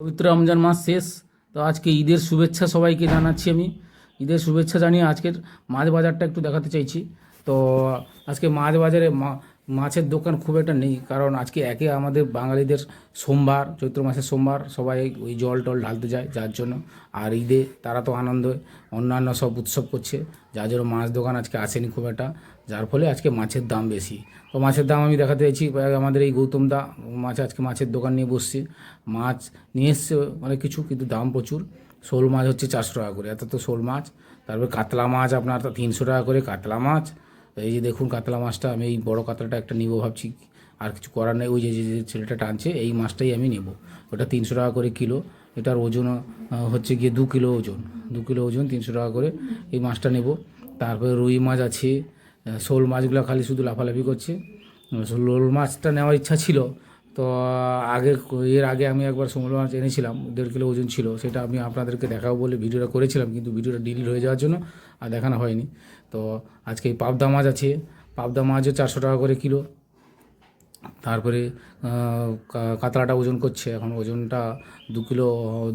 পবিত্র রমজান মাস শেষ, তো আজকে ঈদের শুভেচ্ছা সবাইকে জানাচ্ছি আমি। ঈদের শুভেচ্ছা জানিয়ে আজকের মাছ বাজারটা একটু দেখাতে চাইছি। তো আজকে মাছ বাজারে মা- মাছের দোকান খুব একটা নেই, কারণ আজকে একে আমাদের বাঙালিদের সোমবার, চৈত্র মাসের সোমবার সবাই ওই জল টল ঢালতে যায় যার জন্য। আর ঈদে তারা তো আনন্দে, অন্যান্য সব উৎসব করছে, যার জন্য মাছ দোকান আজকে আসেনি খুব একটা, যার ফলে আজকে মাছের দাম বেশি। তো মাছের দাম আমি দেখাতে চাইছি আমাদের এই গৌতম দা মাছ আজকে মাছের দোকান নিয়ে বসছে, মাছ নিয়ে এসছে অনেক কিছু, কিন্তু দাম প্রচুর। শোল মাছ হচ্ছে চারশো টাকা করে, এত তো শোল মাছ, তারপরে কাতলা মাছ আপনার তিনশো টাকা করে, কাতলা মাছ এই যে দেখুন কাতলা মাছটা, আমি এই বড় কাতলাটা একটা নিবো ভাবছি। আর কিছু করার নেই, ওই যে যে যে ছেলেটা টানছে, এই মাছটাই আমি নেব। ওটা তিনশো টাকা করে কিলো, এটার ওজন হচ্ছে গিয়ে দু কিলো ওজন। দু কিলো ওজন, তিনশো টাকা করে এই মাছটা নেব। তারপরে রুই মাছ আছে শোল মাছগুলো খালি শুধু লাফালাফি করছে। শোল মাছটা নেওয়ার ইচ্ছা ছিল তো, আগে এর আগে আমি একবার সমুদ্র মাছ এনেছিলাম, দেড় কিলো ওজন ছিল, সেটা আমি আপনাদেরকে দেখাবো বলে ভিডিওটা করেছিলাম, কিন্তু ভিডিওটা ডিলিট হয়ে যাওয়ার জন্য আর দেখানো হয়নি। তো, আজকে এই পাবদা মাছ আছে, পাবদা মাছও চারশো টাকা করে কিলো। তারপরে কাতলাটা ওজন করছে, এখন ওজনটা দু কিলো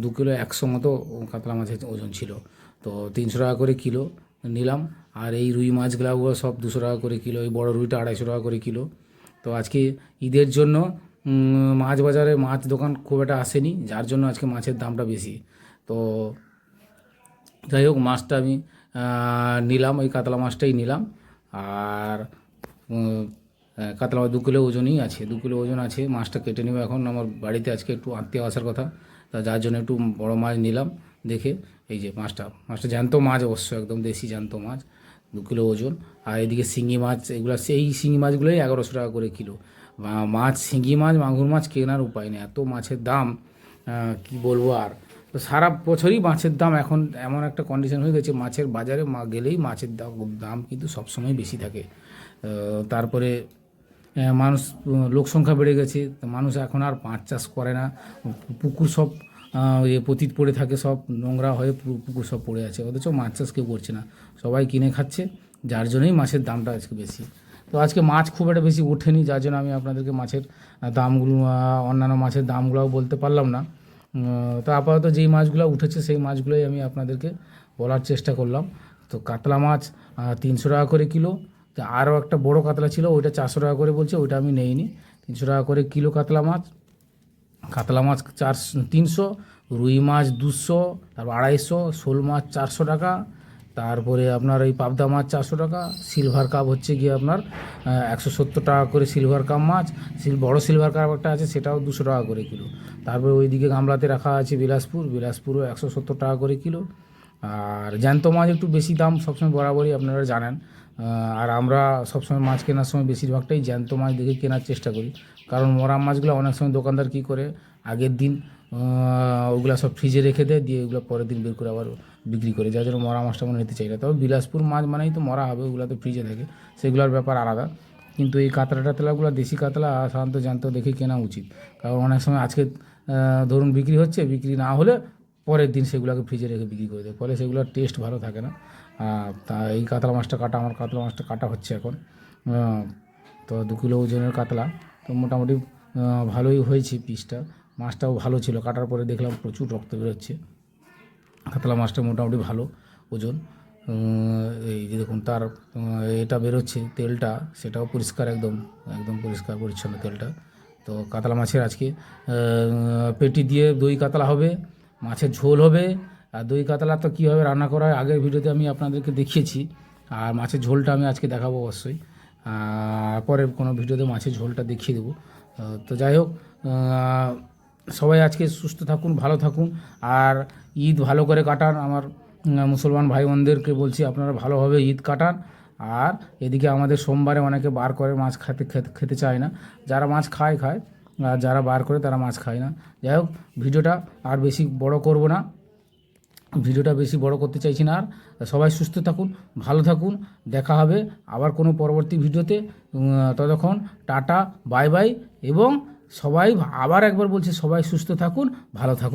দু কিলো একশো মতো কাতলা মাছের ওজন ছিল। তো, তিনশো টাকা করে কিলো নিলাম, আর এই রুই মাছগুলো সব দুশো টাকা করে কিলো, এই বড় রুইটা আড়াইশো টাকা করে কিলো। তো, আজকে ঈদের জন্য মাছ বাজারে মাছ দোকান খুব একটা আসেনি, যার জন্য আজকে মাছের দামটা বেশি। তো যাই হোক, মাছটা আমি নিলাম, ওই কাতলা মাছটাই নিলাম। আর কাতলা দু কিলো ওজনই আছে, দু কিলো ওজন আছে, মাছটা কেটে নেব এখন। আমার বাড়িতে আজকে একটু আত্মীয় আসার কথা, তা যার জন্য একটু বড় মাছ নিলাম, দেখে এই যে মাছটা মাছটা জ্যান্ত মাছ অবশ্য, একদম দেশি জ্যান্ত মাছ, দু কিলো ওজন। আর এদিকে শিঙি মাছ, এগুলো সেই শিঙি মাছগুলোই এগারোশো টাকা করে কিলো। মাছ, শিঙি মাছ, মাগুর মাছ কেনার উপায় নেই। এত মাছের দাম কি বলব আর? তো সারা বছরই মাছের দাম এখন এমন একটা কন্ডিশন হয়ে গেছে, মাছের বাজারে মা, গেলেই মাছের দাম দাম কিন্তু সবসময় বেশি থাকে। তারপরে মানুষ, লোক সংখ্যা বেড়ে গেছে মানুষ এখন আর মাছ চাষ করে না। পুকুর সব ইয়ে পতিত পড়ে থাকে সব, নোংরা হয়ে পুকুর সব পড়ে আছে। অথচ মাছ চাষ কেউ করছে না। সবাই কিনে খাচ্ছে, যার জন্যই মাছের দামটা আজকে বেশি। তো আজকে মাছ খুব একটা বেশি ওঠেনি, যার জন্য আমি আপনাদেরকে মাছের দামগুলো অন্যান্য মাছের দামগুলোও বলতে পারলাম না। তো আপাতত যেই মাছগুলো উঠেছে, সেই মাছগুলোই আমি আপনাদেরকে বলার চেষ্টা করলাম। তো কাতলা মাছ তিনশো টাকা করে কিলো। তো আরও একটা বড় কাতলা ছিল, ওইটা চারশো টাকা করে বলছে, ওইটা আমি নেইনি। তিনশো টাকা করে কিলো কাতলা মাছ। কাতলা মাছ চার তিনশো, রুই মাছ দুশো, তারপর আড়াইশো, শোল মাছ চারশো টাকা তারপরে আপনার এই পাবদা মাছ চারশো টাকা সিলভার কাপ হচ্ছে গিয়ে আপনার একশো সত্তর টাকা করে সিলভার কাপ মাছ। বড় সিলভার কাপ একটা আছে, সেটাও দুশো টাকা করে কিলো। তারপরে ওইদিকে গামলাতে রাখা আছে বিলাসপুর, বিলাসপুরও একশো সত্তর টাকা করে কিলো। আর জ্যান্ত মাছ একটু বেশি দাম, সবসময় বরাবরই আপনারা জানেন। আর আমরা সবসময় মাছ কেনার সময় বেশিরভাগটাই জ্যান্ত মাছ দেখে কেনার চেষ্টা করি। কারণ মরা মাছগুলো অনেক সময় দোকানদার কী করে, আগের দিন ওগুলা সব ফ্রিজে রেখে দেয় দিয়ে ওগুলো পরের দিন বের করে আবার বিক্রি করে। যার জন্য মরা মাছটা মনে নিতে চাই না। তবে বিলাসপুর মাছ মানেই তো মরা হবে, ওগুলো তো ফ্রিজে থাকে। সেগুলোর ব্যাপার আলাদা। কিন্তু এই কাতলা টাতলাগুলো দেশি কাতলা, সাধারণত জ্যান্ত দেখে কেনা উচিত। কারণ অনেক সময় আজকে ধরুন বিক্রি হচ্ছে, বিক্রি না হলে পরের দিন সেগুলোকে ফ্রিজে রেখে বিক্রি করে দেয়। ফলে সেগুলোর টেস্ট ভালো থাকে না। তা এই কাতলা মাছটা কাটা, আমার কাতলা মাছটা কাটা হচ্ছে এখন। তো দু কিলো ওজনের কাতলা। তো মোটামুটি ভালোই হয়েছে পিসটা মাছটাও ভালো ছিল। কাটার পরে দেখলাম প্রচুর রক্ত বেরোচ্ছে। কাতলা মাছটা মোটামুটি ভালো, ওজন। এই দেখুন, তার এটা বেরোচ্ছে তেলটা, সেটাও পরিষ্কার একদম একদম পরিষ্কার পরিচ্ছন্ন তেলটা। তো কাতলা মাছের আজকে পেটি দিয়ে দই কাতলা হবে, মাছের ঝোল হবে। আর দই কাতলা তো কীভাবে রান্না করা হয়, আগের ভিডিওতে আমি আপনাদেরকে দেখিয়েছি। আর মাছের ঝোলটা আমি আজকে দেখাবো অবশ্যই। পরের কোনো ভিডিওতে মাছের ঝোলটা দেখিয়ে দেবো। তো যাই হোক সবাই আজকে সুস্থ থাকুন, ভালো থাকুন। আর ঈদ ভালো করে কাটান। আমার মুসলমান ভাই বোনদেরকে বলছি, আপনারা ভালোভাবে ঈদ কাটান। আর এদিকে আমাদের সোমবারে অনেকে বার করে মাছ খেতে খেতে চায় না। যারা মাছ খায় খায়। আর যারা বার করে, তারা মাছ খায় না। যাই হোক, ভিডিওটা আর বেশি বড় করব না। ভিডিওটা বেশি বড় করতে চাইছি না আর। সবাই সুস্থ থাকুন, ভালো থাকুন। দেখা হবে আবার কোনো পরবর্তী ভিডিওতে। ততক্ষণ টাটা, বাই বাই এবং সবাই আবার একবার বলছি সবাই সুস্থ থাকুন ভালো থাকুন।